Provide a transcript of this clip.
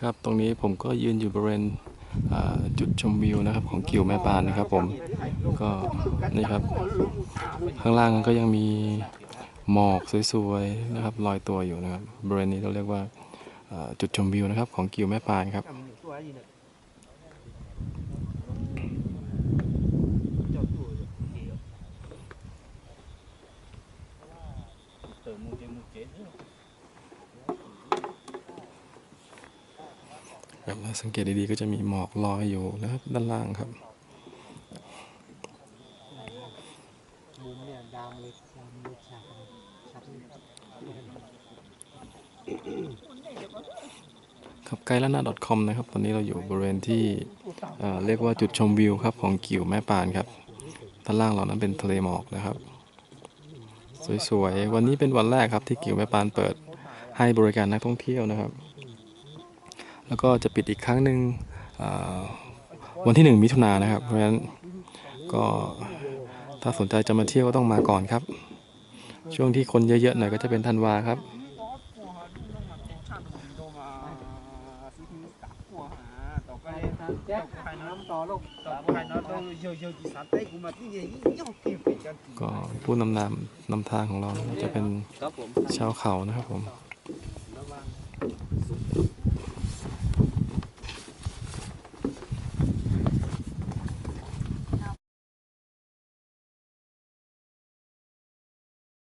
ครับตรงนี้ผมก็ยืนอยู่บริเวณจุดชมวิวนะครับของกิวแม่ปานนะครับผมก็นี่ครับ ข้างล่างก็ยังมีหมอกสวยๆนะครับลอยตัวอยู่นะครับบริเวณนี้เราเรียกว่าอ่าจุดชมวิวนะครับของกิวแม่ปานครับ ครับถ้าสังเกตดีๆก็จะมีหมอกลอยอยู่นะครับด้านล่างครับมุมเนี่ยดามเลยดามเลยฉากชัดเลยครับไกด์ละนา .com นะครับ ตอนนี้เราอยู่บริเวณที่เเรียกว่าจุดชมวิวครับของกิ่วแม่ปานครับด้านล่างเรานั้นเป็นทะเลหมอกนะครับ สวยๆ วันนี้เป็นวันแรกครับที่กิ่วแม่ปานเปิดให้บริการนักท่องเที่ยวนะครับ แล้วก็จะปิดอีกครั้งหนึ่งเอ่อวันที่หนึ่งมิถุนายนนะครับ เพราะฉะนั้นก็ถ้าสนใจจะมาเที่ยวก็ต้องมาก่อนครับ ช่วงที่คนเยอะๆหน่อยก็จะเป็นธันวาครับแจ็คน้ำต่อลูกก็ผู้นำนามนำทางของเราจะเป็นครับผมชาวเขานะครับผมระวัง